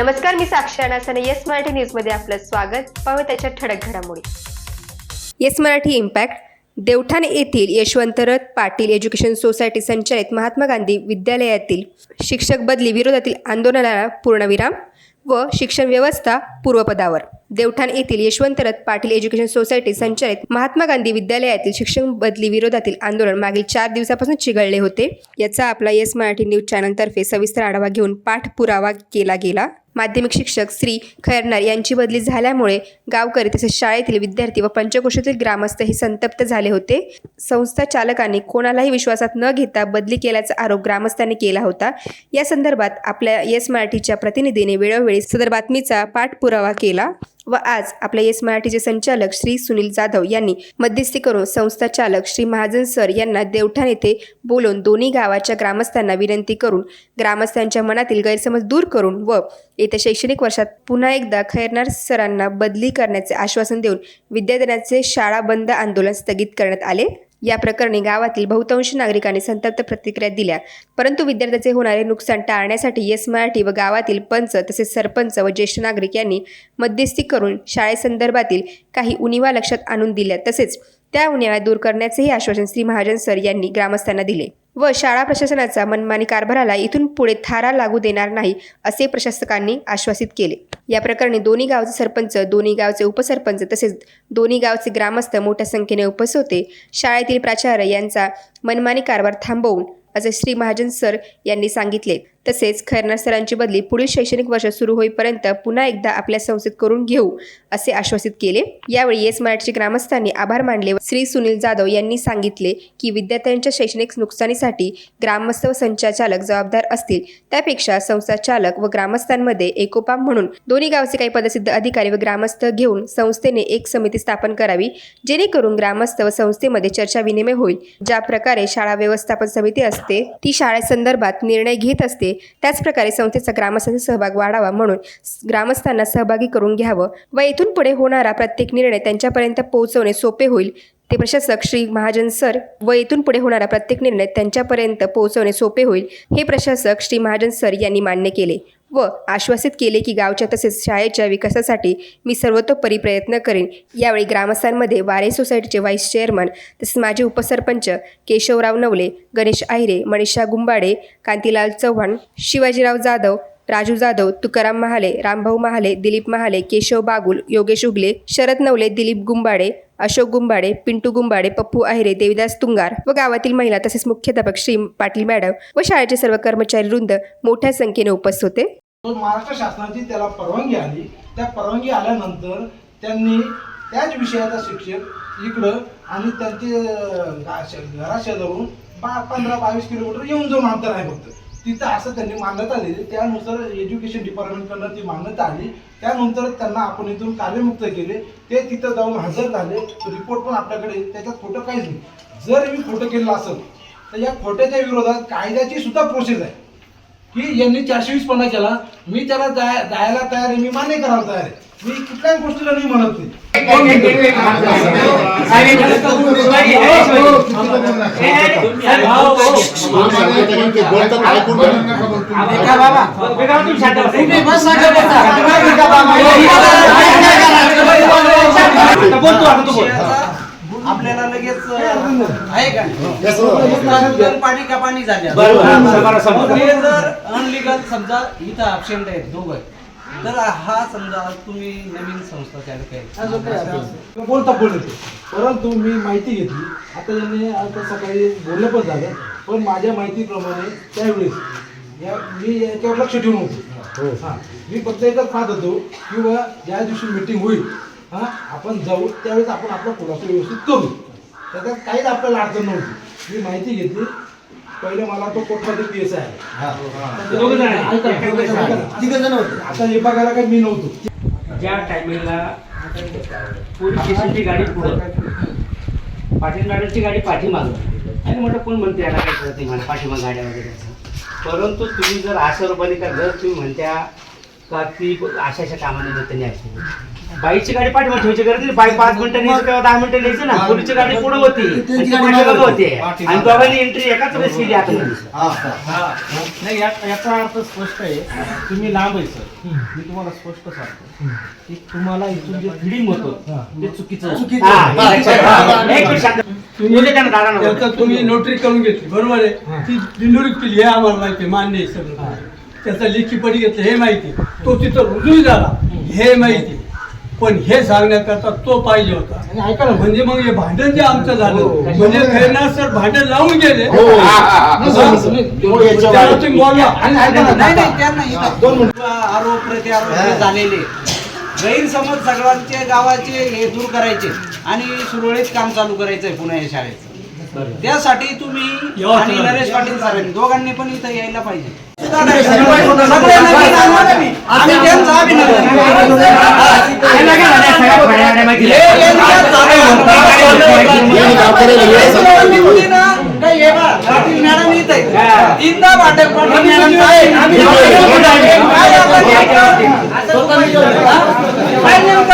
नमस्कार मी साक्षी अनासाने. येस मराठी न्यूजमध्ये आपलं स्वागत. पाहू त्याच्या ठळक घडामोडी. येस मराठी इम्पॅक्ट देवठाण येथील यशवंतरथ पाटील एज्युकेशन सोसायटी संचालित महात्मा गांधी विद्यालयातील शिक्षक बदली विरोधातील आंदोलनाला पूर्णविराम व शिक्षण व्यवस्था पूर्वपदावर. देवठाण येथील यशवंतरथ पाटील एज्युकेशन सोसायटी संचालित महात्मा गांधी विद्यालयातील शिक्षण बदली विरोधातील आंदोलन मागील चार दिवसापासून चिघळले होते. याचा आपला येस मराठी न्यूज चॅनलतर्फे सविस्तर आढावा घेऊन पाठपुरावा केला गेला. माध्यमिक शिक्षक श्री खैरनार यांची बदली झाल्यामुळे गावकरी तसेच शाळेतील विद्यार्थी व पंचकोशातील ग्रामस्थ हे संतप्त झाले होते. संस्था चालकांनी कोणालाही विश्वासात न घेता बदली केल्याचा आरोप ग्रामस्थांनी केला होता. या संदर्भात आपल्या येस मराठीच्या प्रतिनिधीने वेळोवेळी सदर बातमीचा पाठपुरावा केला व आज आपल्या येस मराठीचे संचालक श्री सुनील जाधव यांनी मध्यस्थी करून संस्था चालक श्री महाजन सर यांना देवठाण येथे बोलून दोन्ही गावाच्या ग्रामस्थांना विनंती करून ग्रामस्थांच्या मनातील गैरसमज दूर करून व येत्या शैक्षणिक वर्षात पुन्हा एकदा खैरनार सरांना बदली करण्याचे आश्वासन देऊन विद्यार्थ्यांचे शाळा बंद आंदोलन स्थगित करण्यात आले. या प्रकरणी गावातील बहुतांश नागरिकांनी संतप्त प्रतिक्रिया दिल्या. परंतु विद्यार्थ्याचे होणारे नुकसान टाळण्यासाठी येस मराठी व गावातील पंच तसेच सरपंच व ज्येष्ठ नागरिक यांनी मध्यस्थी करून शाळेसंदर्भातील काही उणिवा लक्षात आणून दिल्या. तसेच त्या उणिवा दूर करण्याचेही आश्वासन श्री महाजन सर यांनी ग्रामस्थांना दिले. व शाळा प्रशासनाचा मनमानी कारभाराला इथून पुढे थारा लागू देणार नाही असे प्रशासकांनी आश्वासित केले. या प्रकरणी दोन्ही गावचे सरपंच दोन्ही गावचे उपसरपंच तसेच दोन्ही गावचे ग्रामस्थ मोठ्या संख्येने उपस्थित होते. शाळेतील प्राचार्य यांचा मनमानी कारभार थांबवून असे श्री महाजन सर यांनी सांगितले. तसेच खैरनार सरांची बदली पुढील शैक्षणिक वर्ष सुरू होईपर्यंत पुन्हा एकदा आपल्या संस्थेत करून घेऊ असे आश्वासित केले. यावेळी येस मराठीचे ग्रामस्थांनी आभार मानले व श्री सुनील जाधव यांनी सांगितले की विद्यार्थ्यांच्या शैक्षणिक नुकसानीसाठी ग्रामस्थ व संचालक जबाबदार असतील. त्यापेक्षा संस्था चालक व ग्रामस्थांमध्ये एकोपा म्हणून दोन्ही गावचे काही पदसिद्ध अधिकारी व ग्रामस्थ घेऊन संस्थेने एक समिती स्थापन करावी जेणेकरून ग्रामस्थ व संस्थेमध्ये चर्चा विनिमय होईल. ज्या प्रकारे शाळा व्यवस्थापन समिती असते ती शाळेसंदर्भात निर्णय घेत असते त्याचप्रकारे संस्थेचा ग्रामस्थांचा सहभाग वाढावा म्हणून ग्रामस्थांना सहभागी करून घ्यावं व येथून पुढे होणारा प्रत्येक निर्णय त्यांच्यापर्यंत पोहोचवणे सोपे होईल ते प्रशासक श्री महाजन सर व येथून पुढे होणारा प्रत्येक निर्णय त्यांच्यापर्यंत पोहोचवणे सोपे होईल हे प्रशासक श्री महाजन सर यांनी मान्य केले. व आश्वासित केले की गावच्या तसेच शाळेच्या विकासासाठी मी सर्वतोपरी प्रयत्न करेन. यावेळी ग्रामस्थांमध्ये वारे सोसायटीचे व्हाईस चेअरमन तसेच माजी उपसरपंच केशवराव नवले गणेश आहिरे मनीषा गुंबाडे कांतीलाल चव्हाण शिवाजीराव जाधव राजू जाधव तुकाराम महाले रामभाऊ महाले दिलीप महाले केशव बागुल योगेश उगले शरद नवले दिलीप गुंबाडे अशोक गुंबाडे पिंटू गुंबाडे पप्पू आहिरे देविदास तुंगार व गावातील महिला तसेच मुख्याध्यापक श्री पाटील मॅडम व शाळेचे सर्व कर्मचारी वृंद मोठ्या संख्येने उपस्थित होते. महाराष्ट्र शासनाची त्याला परवानगी आली. त्या परवानगी आल्यानंतर त्यांनी त्याच विषयाचा शिक्षक इकडं आणि त्यांचे घराशेजारून बा पंधरा बावीस किलोमीटर येऊन जाऊन अंतर आहे फक्त. तिथं असं त्यांनी मान्यता दिली त्यानुसार एज्युकेशन डिपार्टमेंटकडनं ती मान्यता आली. त्यानंतर त्यांना आपण इथून कार्यमुक्त केले. ते तिथं जाऊन हजर झाले. रिपोर्ट पण आपल्याकडे त्याच्यात खोटं काहीच नाही. जर मी खोटं केलं असेल तर या खोट्याच्या विरोधात कायद्याची सुद्धा प्रोसेस आहे. की यांनी चारशे वीस पन्ना केला. मी त्याला जाय- जायला तयार आहे मी मान्य करायला तयार आहे. मी कुठल्याच गोष्टीला नाही म्हणत नाही आपल्याला लगेच आहे का? पाणी का पाणी हे जर अनलिगल समजा इथं ऍबसेंट आहेत दोघं तर हा समजा तुम्ही नवीन संस्था चालक आहे बोलता बोलत परंतु मी माहिती घेतली. आता यांनी आता सकाळी बोललं पण झालं पण माझ्या माहितीप्रमाणे त्यावेळेस या मी याच्यावर लक्ष ठेवून होतो. हा. मी फक्त एकच पाहत होतो की बा ज्या दिवशी मीटिंग होईल हा आपण जाऊ त्यावेळेस आपण आपला खुलासा व्यवस्थित करू. त्याच्यात काहीच आपल्याला अडचण नव्हती. मी माहिती घेतली. पहिले मला तो कोटमध्ये पी एस आहे आता हे बघायला काही मी नव्हतो. ज्या टायमिंगला पोलीस स्टेशनची गाडी पुढं. पाटील मॅडमची गाडी पाठीमागं. आणि म्हटलं कोण म्हणते याला? काय कळत नाही मला पाठीमाग गाड्या वगैरे. परंतु तुम्ही जर असं रुपाने का जर तुम्ही म्हणत्या का ती अशा अशा कामानिमित्ताने असते बाईची गाडी पाठीमागे ठेवायची गरज नाही. बाई पाच मिनिटं न्यायचं किंवा दहा मिनिटं न्यायचं ना. पोलीसची गाडी पुढे होती. आणि ती पाठीमागं होती. आणि दोघांनी एंट्री एकाच वेळेस केली आतमध्ये नाही या- याचा अर्थ स्पष्ट आहे. तुम्ही लांब आहे सर. मी तुम्हाला स्पष्ट सांगतो. की तुम्हाला इथून जे फिडिंग होतं ते चुकीचं आहे. हा, एक मिनिट शांत. बोलू द्या ना दादा त्याचा तुम्ही नोटरी करून घेतली. बरोबर आहे. ती दिंडोरीत केली हे आम्हाला माहिती आहे, मान्य आहे सगळं. त्याचा लेखी पडी घेतलं हे माहिती तो तिथं रुजू झाला. हे माहिती पण हे सांगण्याकरता तो पाहिजे होता. म्हणजे मग हे भांडण जे आमचं झालं म्हणजे खैरनार सर भांडण लावून गेले. आरोप प्रत्यारोप झालेले. गैरसमज सगळ्यांचे गावाचे हे दूर करायचे आणि सुरळीत काम चालू करायचंय पुणे या शाळेचं. त्यासाठी तुम्ही आणि. नरेश पाटील सरांनी दोघांनी पण इथं यायला पाहिजे.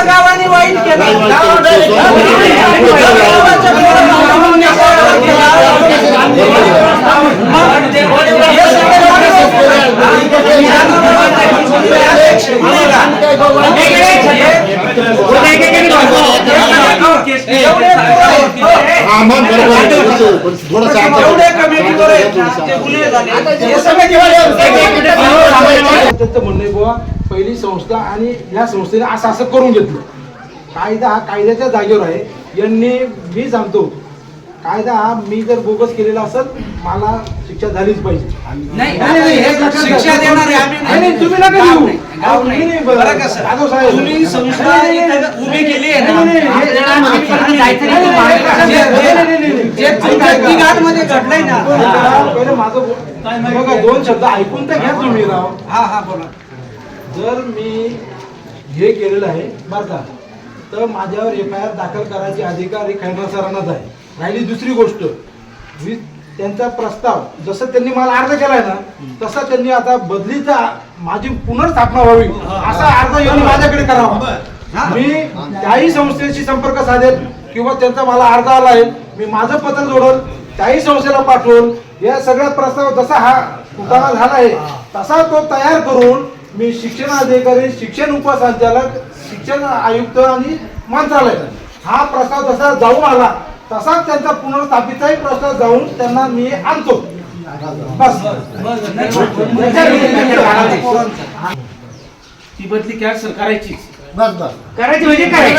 गावाने वाईट केलं गावाच्या पोरांना एवढे पोरं आहेत. एवढे कमिटीवर आहेत ना, ते गुन्हे झाले. हे सगळे बुवा पहिली संस्था आणि या संस्थेने असं असं करून घेतलं कायदा हा कायद्याच्या जागेवर आहे यांनी मी सांगतो कायदा हा मी जर बोगस केलेला असेल मला शिक्षा झालीच पाहिजे नाही, नाही, नाही, शिक्षा देणारे आम्ही नाही, नाही, तुम्ही नका गाव देऊ. नाही, गाव नाही. तुम्ही बरं- बरं का, सर? जाधव साहेब. तुम्ही संस्था नाही, नाही, इथं उभी केली आहे ना नाही, नाही, नाही, हे- आपल्याला नाही, जायचं नाही, नाही, नाही, तुम्हाला. नाही, नाही, नाही, नाही, नाही. जे तुमच्या तिघांमध्ये घडलंय ना पहिलं माझं बघा दोन शब्द ऐकून तर घ्या तुम्ही राव हा हा बोला जर मी हे केलेलं आहे बरं का तर माझ्यावर एफ आय आर दाखल करायचे अधिकार हे खैरनार सरांनाच आहे. राहिली दुसरी गोष्ट. मी त्यांचा प्रस्ताव जसं त्यांनी मला अर्ज केलाय ना तसा त्यांनी आता बदलीचा माझी पुनर्स्थापना व्हावी असा अर्ज येऊन माझ्याकडे करावा. मी त्याही संस्थेशी संपर्क साधेल किंवा त्यांचा मला अर्ज आला आहे मी माझं पत्र जोडल त्याही संस्थेला पाठवून या सगळ्या प्रस्ताव जसा हा उतारा झाला आहे तसा तो तयार करून मी शिक्षण अधिकारी शिक्षण उपसंचालक शिक्षण आयुक्त आणि मंत्रालय. हा प्रस्ताव जसा जाऊन आला तसाच त्यांचा पुनर्स्थापितही प्रस्ताव जाऊन त्यांना मी आणतो. बस. ती बदली करायचीच करायची म्हणजे काय?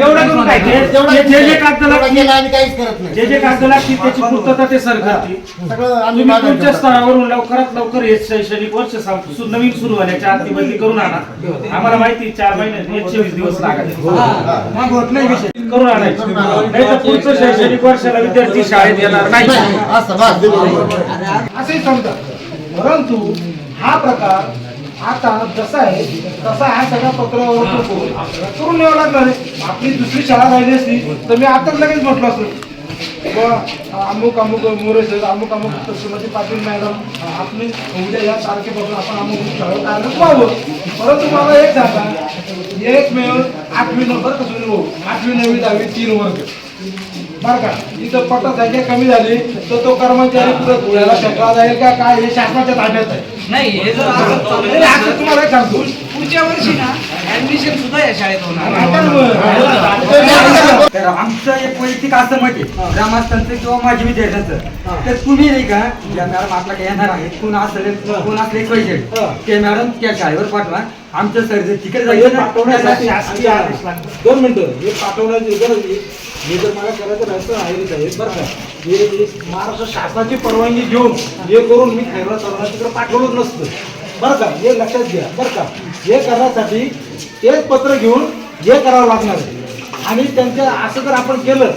एवढं करून काय? जे जे जे कागद लागतील काहीच करत नाही. जे जे कागद लागतील त्याची पूर्तता ते सर करतील. सगळं आम्ही तुम्ही मागं तुमच्या ठेवतो. स्तरावरून लवकरात लवकर हे शैक्षणिक वर्ष सं- सु- नवीन सुरू होण्याच्या आत ती बदली करून आणा. आम्हाला माहिती चार महिने एकशे वीस दिवस लागत करून आणायची. नाही तर पुढचं शैक्षणिक वर्षाला विद्यार्थी शाळेत येणार नाही. असं बस. बरोबर. असे समजा. परंतु हा प्रकार आता जसा आहे तसा हा सगळा पत्रावर करून न्यावा लागणार आहे. आपली दुसरी शाळा राहिली असती तर मी आताच लगेच म्हटलं असतो. बुवा, अमुक अमुक मोरे सर अमुक अमुक श्रीमती पाटील मॅडम आपली उद्या या तारखेपासून आपण अमुक शाळा आलं व्हावं. परंतु मला एक सांगा एक मिळून आठवी नंबर कसं भाऊ आठवी नववी दहावी तीन वर्ग. बरं का इथं कमी झाली तर तो कर्मचारी पुढे धुळ्याला फेकला जाईल का? काय हे शासनाच्या ताब्यात आहे? नाही हे जर असं तुम्हाला एक सांगतो. पुढच्या वर्षी ना ऍडमिशन सुद्धा या शाळेत होणार तर आमचं एक वैयक्तिक असं मत आहे. ग्रामस्थांचं किंवा माझ्या विद्यार्थ्यांचं. तर तुम्ही नाही का ज्या मॅडम आपल्याकडे येणार आहेत कोण असेल कोण असले पाहिजे ते मॅडम त्या शाळेवर पाठवा. आमचं सर तिकडे हे जायचं ना, पाठवण्यासाठी शासकीय आदेश लागतो. दोन मिनिटं. हे पाठवण्याची गरज आहे. हे जर मला करायचं नसतं आहे आहे. बरं का? हे हे महाराष्ट्र शासनाची परवानगी घेऊन हे करून मी खैरा सरांना तिकडे पाठवलंच नसतं. बरं का? हे लक्षात घ्या. बरं का? हे करण्यासाठी तेच पत्र घेऊन हे करावं लागणार आहे. आणि त्यांच्या असं जर आपण केलं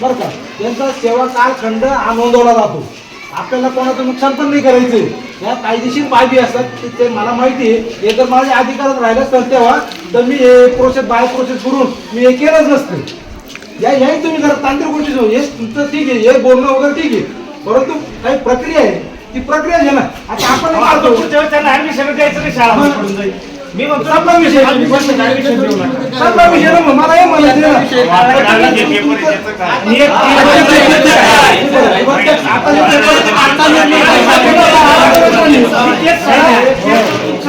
बरं का? त्यांचा सेवा काल खंड हा नोंदवला जातो. आपल्याला कोणाचं नुकसान पण नाही करायचं. या कायदेशीर बाबी असतात ते- मला माहिती आहे. हे जर माझ्या अधिकारात राहिलं असतं तेव्हा तर मी हे प्रोसेस बाय प्रोसेस करून मी हे केलंच नसतं. या याही तुम्ही जरा तांत्रिक गोष्टी. हे तुमचं ठीक आहे. हे बोलणं वगैरे ठीक आहे. परंतु काही प्रक्रिया आहे. ती प्रक्रिया आहे ना. आता आपण त्यांना ऍडमिशन द्यायचं नाही शाळा मी म्हणतो संपला विषय. संपला विषय ना. मला हे म्हणायचं ना.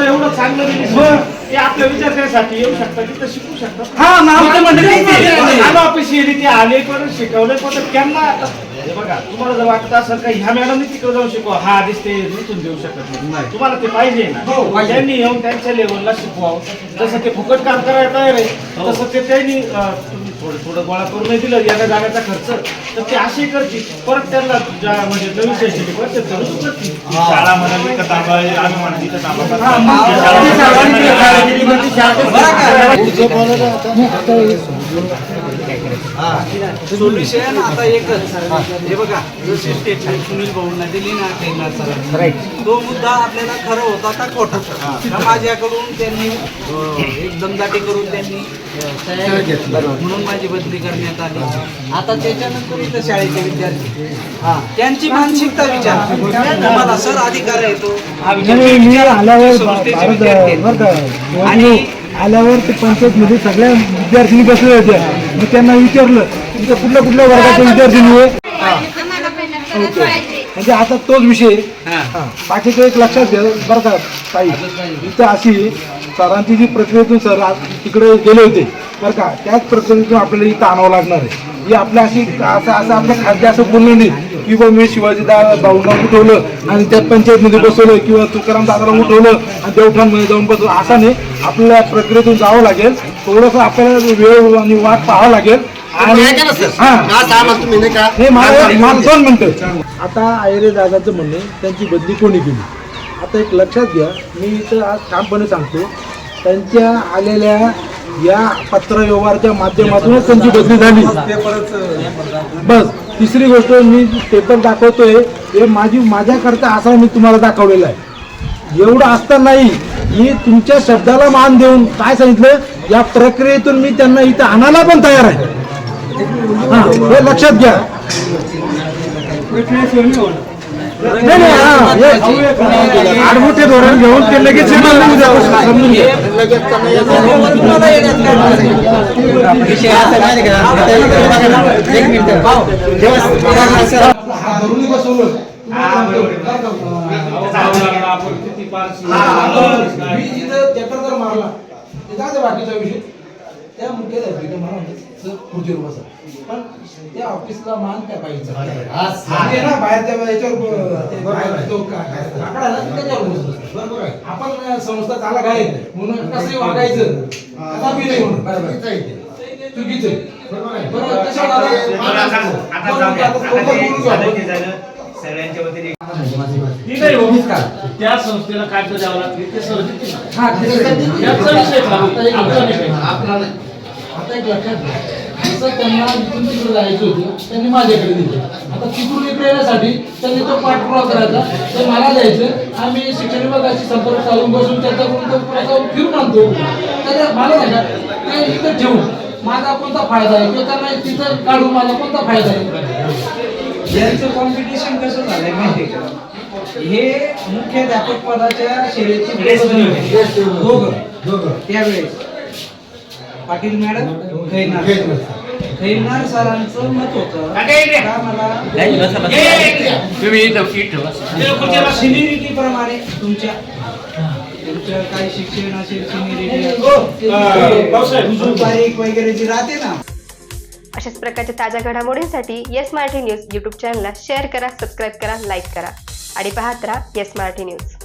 एवढं चांगलं ते आपल्या विद्यार्थ्यांसाठी येऊ शकतात तिथं शिकू शकतात. हा आमचं. ऑफिशियली ते आले पण शिकवले पण त्यांना हे बघा तुम्हाला जर वाटत असेल का ह्या मॅडमने तिकडे जाऊन शिकवा. हा आधीच ते निघून देऊ शकत नाही. तुम्हाला ते पाहिजे ना. त्यांनी येऊन त्यांच्या लेवलला शिकवावं. जसं ते फुकट काम करायला तयार आहे तसं ते त्यांनी थोडं थोडं गोळा करून नाही दिलं या जाण्याचा खर्च. तर ते असे करतील परत त्यांना ज्या म्हणजे नवीन शैक्षणिक वर्ष चालू करतील शाळा म्हणाली का आम्ही म्हणाली का? आता सोल्युशन आता एकच. हे बघा स्टेटमेंट सुनील भाऊंना दिली ना सरांनी तो मुद्दा आपल्याला खरं होता का खोटा माझ्याकडून त्यांनी एक दमदाटी करून त्यांनी म्हणून माझी बदली करण्यात आली. आता त्याच्यानंतर इथं शाळेचे विद्यार्थी. हा त्यांची मानसिकता विचार. तुम्हाला सर अधिकार आहे तो. हा विचार मी आल्यावर संस्थेचे विद्यार्थी आहेत. आणि आल्यावर ते पंचायतमध्ये सगळ्या विद्यार्थिनी बसले होते. मी त्यांना विचारलं तुमच्या कुठल्या कुठल्या वर्गाच्या विद्यार्थिनी आहे म्हणजे आता तोच विषय. हा. बाकीचं एक लक्षात घ्या बरं का ताई. इथं अशी सरांची जी प्रक्रियेतून सर आज तिकडे गेले होते. बरं का त्याच प्रक्रियेतून आपल्याला इथं आणावं लागणार आहे ही आपल्या अशी असं असं आपल्या खाद्य असं बोललं नाही की बा मी शिवाजी दा भाऊंना उठवलं आणि त्यात पंचायतमध्ये बसवलं किंवा तुकाराम दादाला उठवलं आणि देवठाणमध्ये जाऊन बसवलं. असं नाही आपल्या प्रक्रियेतून जावं लागेल. थोडंसं आपल्याला वेळ आणि वाट पाहावं लागेल. आणि हा. हे मला दोन मिनिटं. आता आयरे दादाचं म्हणणे त्यांची बदली कोणी केली? आता एक लक्षात घ्या मी इथं आज ठामपणे सांगतो त्यांच्या आलेल्या या पत्र व्यवहाराच्या माध्यमातूनच त्यांची बदली झाली. बस तिसरी गोष्ट मी पेपर दाखवतोय हे माझी माझ्याकरता असा मी तुम्हाला दाखवलेला आहे. एवढं असतानाही मी तुमच्या शब्दाला मान देऊन काय सांगितलं या प्रक्रियेतून मी त्यांना इथं आणायला पण तयार आहे. हा हे लक्षात घ्या. आडमुठे धोरण घेऊन ते लगेच हा मारला बाकीचा विषय. त्या मुख्याध्यापिका मला म्हणते त्या ऑफिसला मान काय पाहिजे ते ना बाहेर त्या याच्यावर ते काय- ना त्याच्यावर. बरोबर आहे. आपण संस्था चालक आहे म्हणून कसंही वागायचं. आता बी नाही म्हणून बरोबर. चुकीचं. बरोबर. सगळ्यांच्या वतीने हो. त्या संस्थेला कागद द्यावं लागते. ते सर देतील ना. हा, त्याच्यासाठी- याचा विषय चालू आहे. आपला विषय. आपला नाही. आता एक लक्षात जसं त्यांना इथून तिकडे जायचं होतं त्यांनी माझ्याकडे दिलं आता तिकडून इकडे येण्यासाठी त्यांनी तो पाठपुरावा करायचा. ते मला द्यायचं आम्ही शिक्षण विभागाशी संपर्क साधून बसून त्यांच्याकडून तो पुरस्कार फिरून आणतो. तर मला नाही का ते इथं ठेवून माझा कोणता फायदा आहे? किंवा त्यांना तिथं काढून माझा कोणता फायदा आहे? यांचं कॉम्पिटिशन कसं झालंय माहितीये का? हे मुख्याध्यापक पदाच्या शर्यती दोघं. त्यावेळेस. पाटील मॅडम सरांचं मत होतं. का मला? सिनिरिटी प्रमाणे तुमच्या तुमचं काही शिक्षण असेल सिनिरिटी तारीख वगैरे जी राहते ना. अशाच प्रकारच्या ताज्या घडामोडींसाठी येस मराठी न्यूज यूट्यूब चॅनलला शेअर करा सबस्क्राईब करा लाईक करा. आणि पाहत राहा येस मराठी न्यूज